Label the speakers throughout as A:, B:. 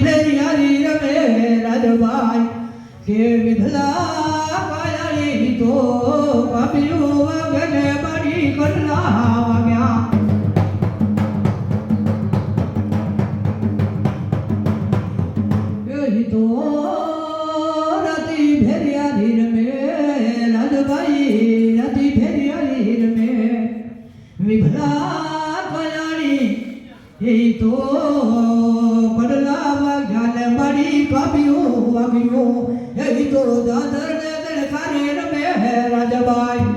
A: ભેરિયારી રમે રાજભાઈ કે વિધલા કાયાળી તો પાપ્યું વાગને બડી કટલા વાગ્યા એ તો પડલા વાગ્યા ને મારી કાપ્યો વાગ્યો એ તો દાદર ને દડકારે રમે હે રાજબાઈ.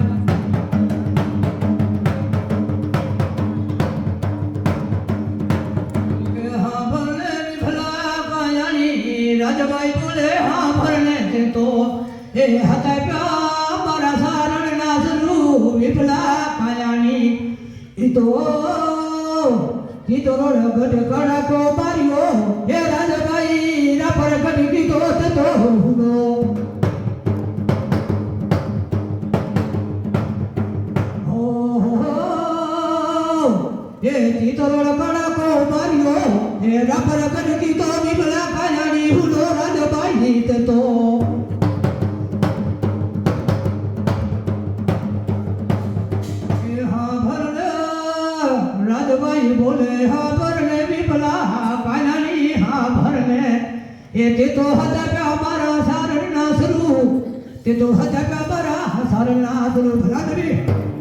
A: રાજબાઈ બોલે, હા ભરને તે એ હતા પ્યા મારા સારણ ના સરું વિભલા કયાણી ઈ તો કીધો ગઢ કડાકો માર્યો હે રાજભાઈ ના પર ગઢ કીધો થતો હુનો એ ચિતરો કડાકો માર્યો હે રાપર ગઢ રાજભાઈ બોલે હા ભરને વિપલા કાનાની હા ભરને એ તે તો હતા પ્યા મારા સારણના સરું તે તો હતા પ્યા મારા સારણના સરું ભલા નબી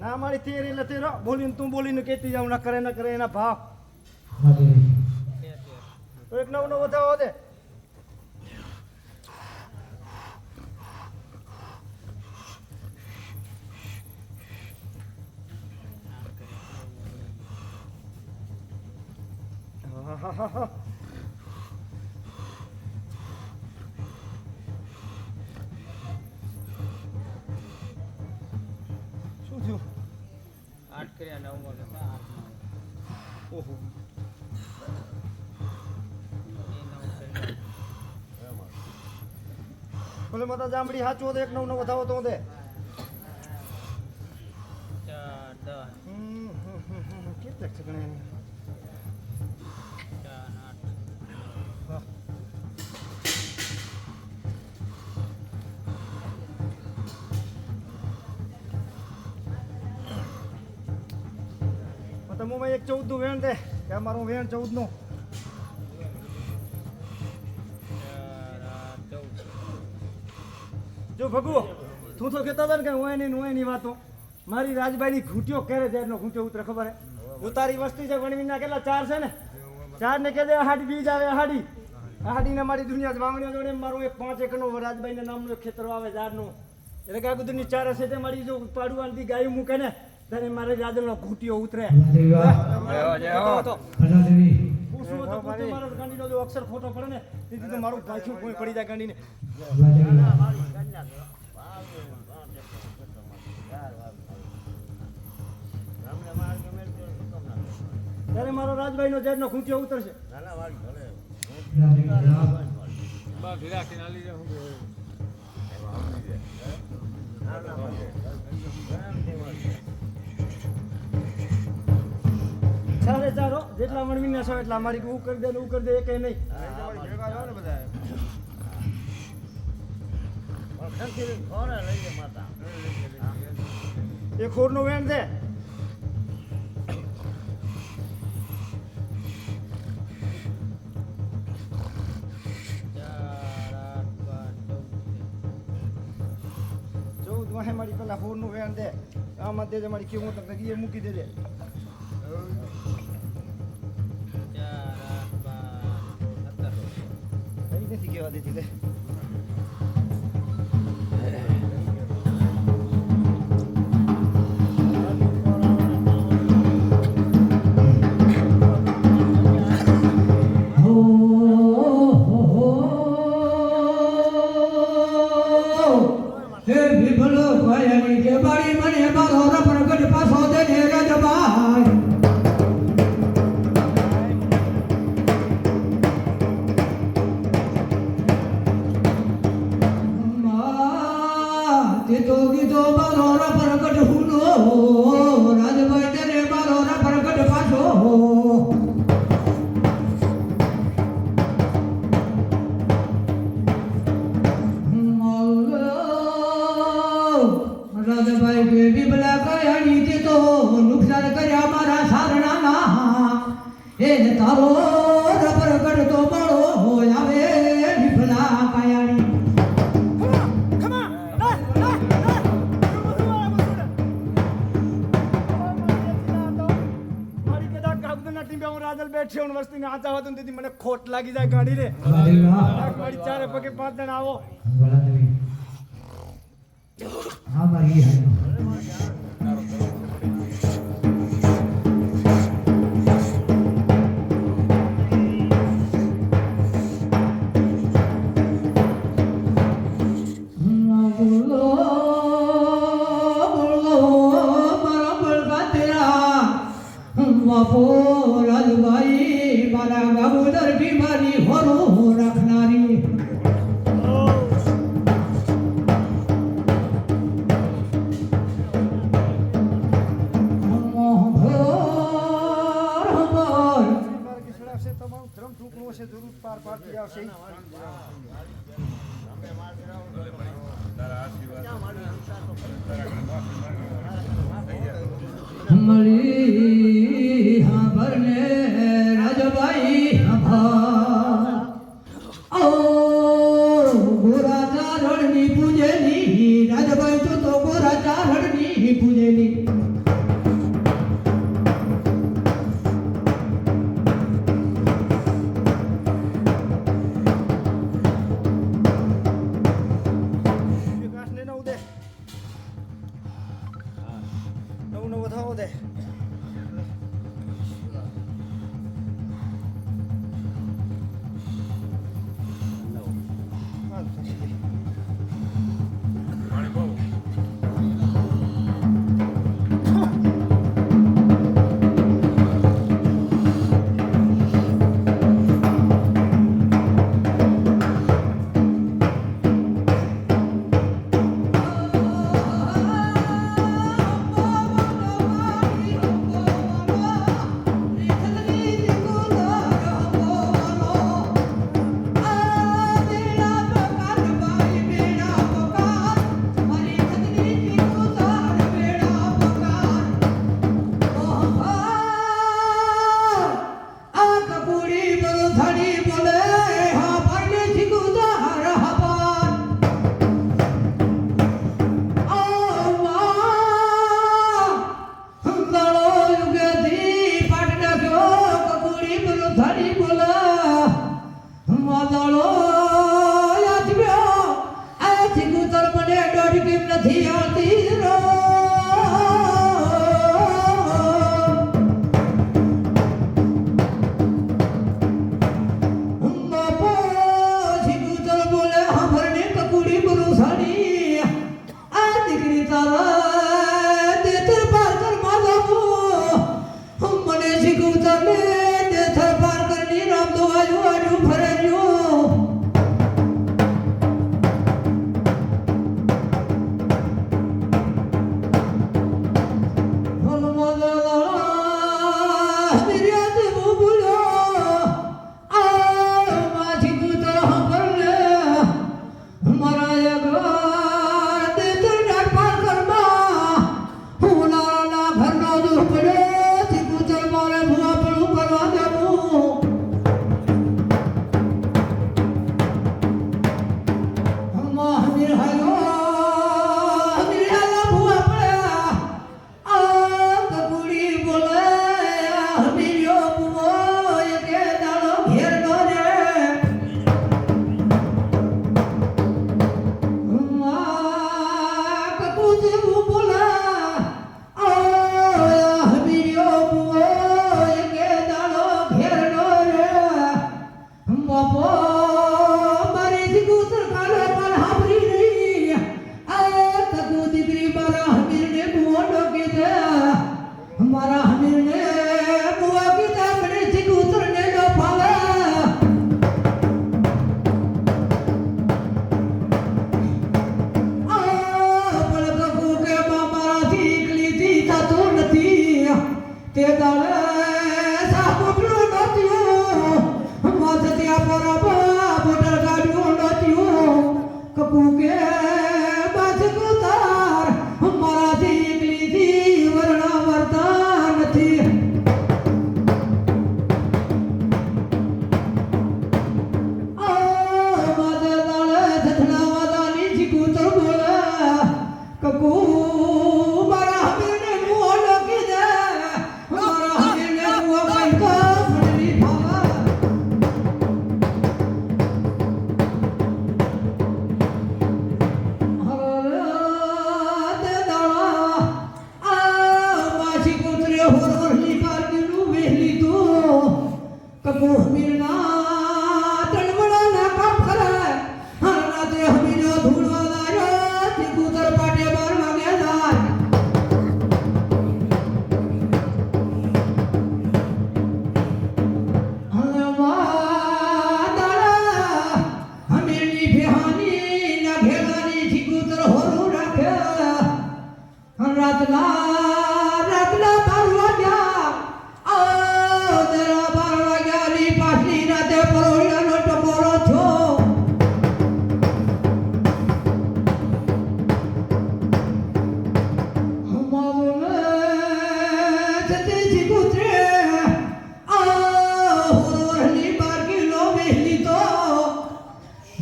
B: ના મારી તેરી નથી રો બોલીને તું બોલીને કહેતી જાવ ના કરે ના કરે એના ભાવ. તો. એક નવ નવ વધાવો દે. શું થયું
C: આઠ કર્યા નવ વાગે
B: ઓહો ભલે માતા જાંબડી સાચું હતો એક નવ નવ વધાવો તો દે.
C: ચાર દસ.
B: હમ, હમ, હમ, હમ, કેટલાક છે ગણે એની?
C: ચાર આઠ
B: તમે એક ચૌદનું વેણ દે, કે અમારું વેણ
C: ચૌદનું
B: જો ભગવો તું તો કહેતા હતા ને કે હું એની હું એની વાતો. મારી રાજબાઈની ઘૂંટ્યો ક્યારે જાહેરનો ઘૂંટ્યો ઉતરે ખબર હે? હું તારી વસ્તી છે વણવીના કેટલા ચાર છે ને? ચાર ને કહે દે હાડી બીજ આવે હાડી. અહાડીને મારી દુનિયા વાવણીઓ જોડે મારું એક પાંચ એકરનો રાજબાઈના નામનું ખેતર આવે ઝાડનું. એટલે કાકુ દુનિયા ચાર હશે તે મારી જો પાડવાની ગાયું મૂકે ને ત્યારે મારે રાજલનો ઘૂંટ્યો ઉતરે. તો અક્ષર ખોટો પડે ને તેથી તો મારું પાછું કોઈ પડી જાય ગાંડીને. ત્યારે મારો રાજભાઈનો ઝેરનો ખૂંટ્યો ઉતરશે. ચારે ચારો જેટલા મણવીના છો એટલા મારી હું કરી દે ને હું કરી દે એ નહીં. એ ખોરનું વેણ દે. મારી પેલા હોરનું વેણ દે.
A: આમાં દેજે મારી કેવું તક એ મૂકી દેજે. નથી કહેવા દેતી લે.
B: રાધાભાઈ બેબી ભલા કર્યાણી તે તો નુકસાન કર્યા મારા સારણાના. હે તારો રબર કરતો બળો હોય આવે વિફલા કાયાણી.
A: બેઠી હું વસ્તી ના આતા હોતું મને ખોટ લાગી જાય ગાડી રે ગાડી ચારે પગે પાંચ જણ આવો. we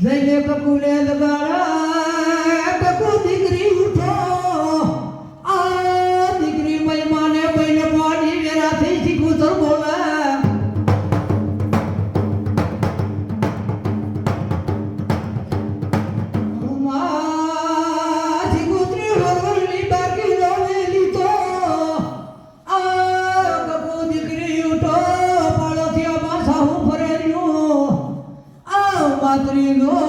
A: They live a cool and the barrel. અમાર ફરેલું આ માતરીનો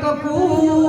A: Kapoor.